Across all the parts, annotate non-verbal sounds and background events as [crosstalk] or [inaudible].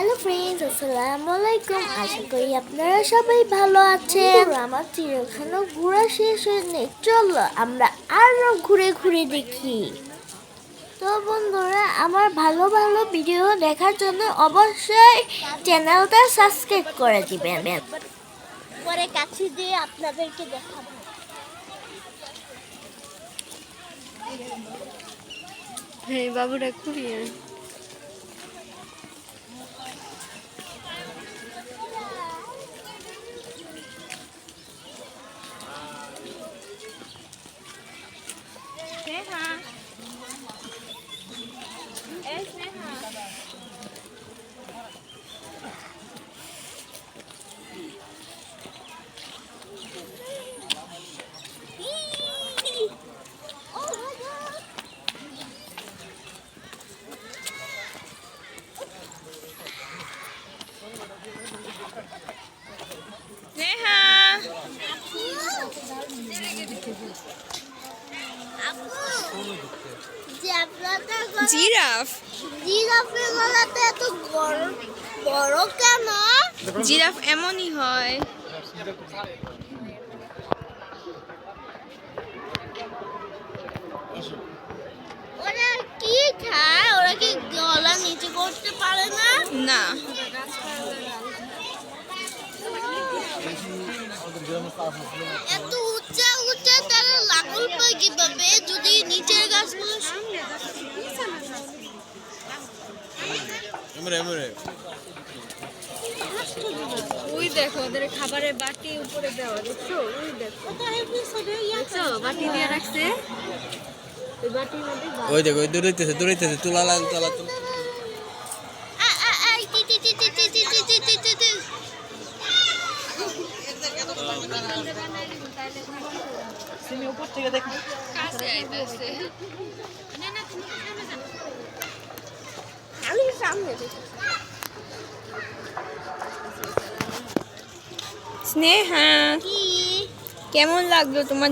Hello friends আসসালামু আলাইকুম আশা করি আপনারা সবাই ভালো আছেন। আমার চিড়িয়াখানা ঘোরা শেষ হয়নি। চলো আমরা আরও ঘুরে ঘুরে দেখি। তো বন্ধুরা আমার ভালো ভালো ভিডিও দেখার জন্য অবশ্যই চ্যানেলটা সাবস্ক্রাইব করে দিবেন। পরে কাছে দিয়ে আপনাদেরকে দেখাবো। হ্যাঁ বাবুরা খুবই জিরাফ? জিরাফের গলাতে এত বড় বড় কেন? জিরাফ এমনই হয়। ওরা কি খায়? ওরা কি গলা নিচে করতে পারে না? না। এত উঁচা উঁচা লাঙল পায় কীভাবে? যদি নিচের গাছগুলো ওই দেখো ওদের খাবারের বাটি উপরে দেওয়া দেখছ? ওই দেখো। দেখছ? বাটি দিয়ে রাখছে। ওই বাটির মধ্যে। ওই দেখো ওই দৌড়াইতেছে দৌড়াইতেছে তুলা লাল তুলা তুলা स्नेहा কেমন लगल তোমার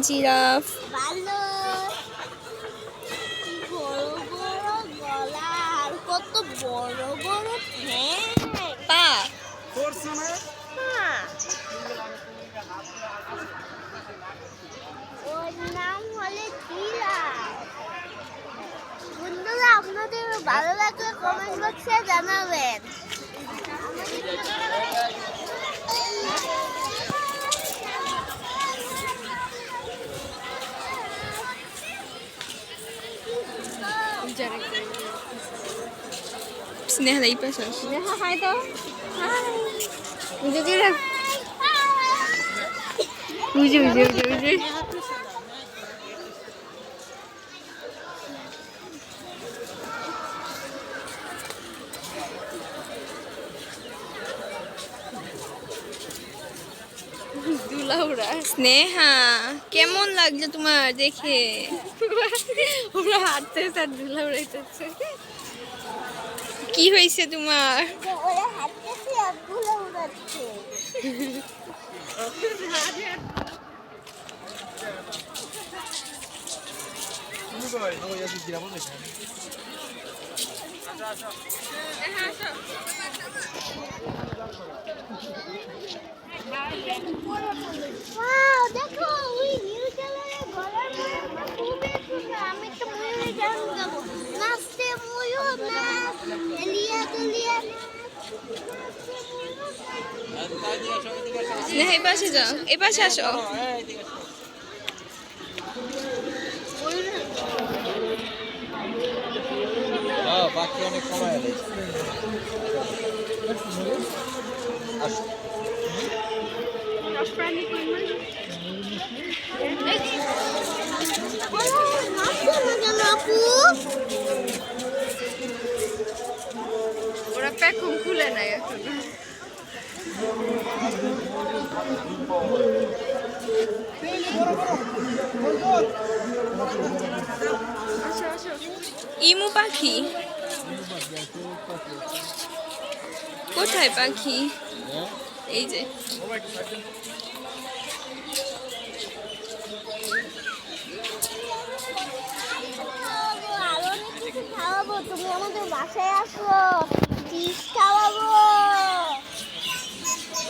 ভালো লাগলে কমেন্ট বক্সে জানাবেন। স্নেহা এই পাশে স্নেহা হাই তো। হাই বুঝে বুঝে বুঝে বুঝে ওরা স্নেহা কেমন লাগছে তোমার দেখে? ওরা হাঁটতেছে আর ধুলা উড়াইতেছে কি হয়েছে তোমার? আসো [laughs] আসো [laughs] স্নেহা, এই পাশে যাও। এই পাশে আসো। বাকি অনেক সময় না ওরা প্যাকুম খুলে নাই এখন। ইমু পাখি। কোথায় পাখি? এই যে। তুমি আমাদের বাসায় আসো। খাওয়াবো।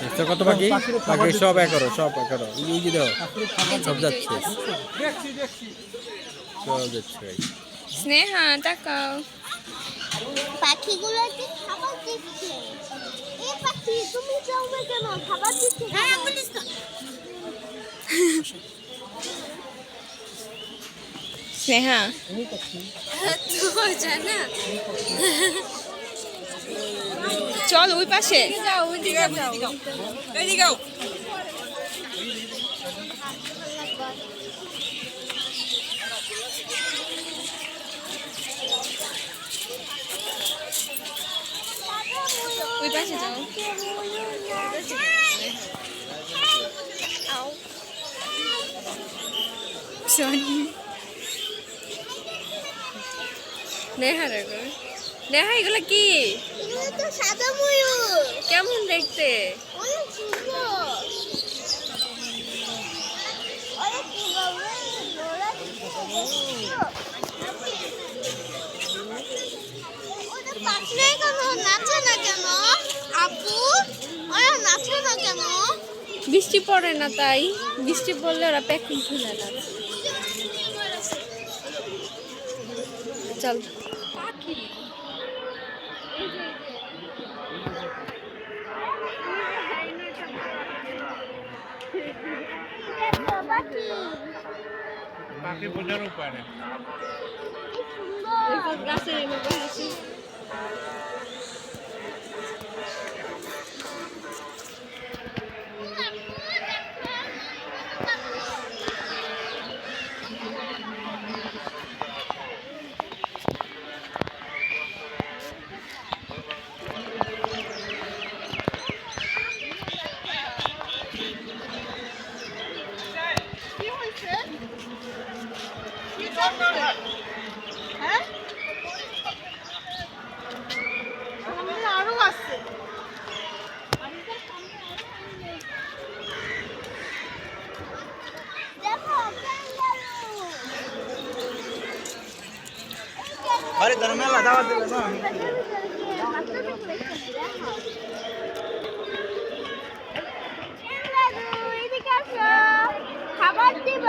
করো কত বাকি? বাকি সব এক সব এক করো এই যে দাও সব যাচ্ছে। সব যাচ্ছে স্নেহা তাকাও। পাখিগুলো খাবার দিচ্ছে? এই পাখি তুমি যাও না কেন? খাবার দিচ্ছে হ্যাঁ বলিস না স্নেহা। জানা। চল ওই পাশে ওই পাশে যাও সরি নেহা রে নেহা এগুলো কি? সাদা ময়ূর। কেমন দেখতে? বৃষ্টি পড়ে না তাই? বৃষ্টি পড়লে ওরা প্যাকিং খুলে না চল। পাখি বোঝার উপায় নেই। আরও ক্যাঙ্গারু আরে তোর মেলা দাওয়াত দিলে না খাবার দিব।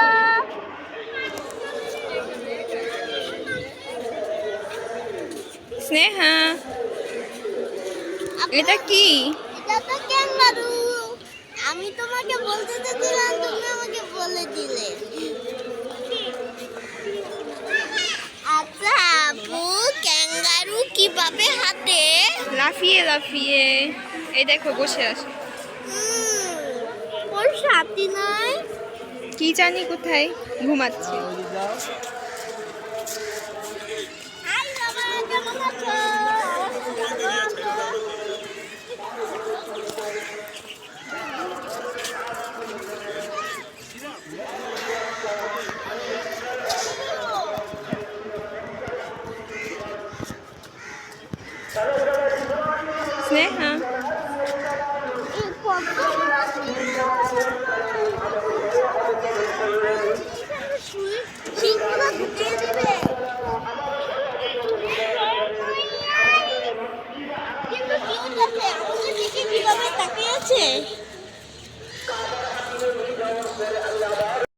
স্নেহা। এটা কি? এটা তো ক্যাঙ্গারু আমি তোমাকে বলতে দিলাম তুমি আমাকে বলে দিলে। আচ্ছা আপু ক্যাঙ্গারু কীভাবে হাঁটে? লাফিয়ে লাফিয়ে। এই দেখো বসে আছে। ওর সাথী নাই কি জানি কোথায় ঘুমাচ্ছে হাই বাবা কেমন okay.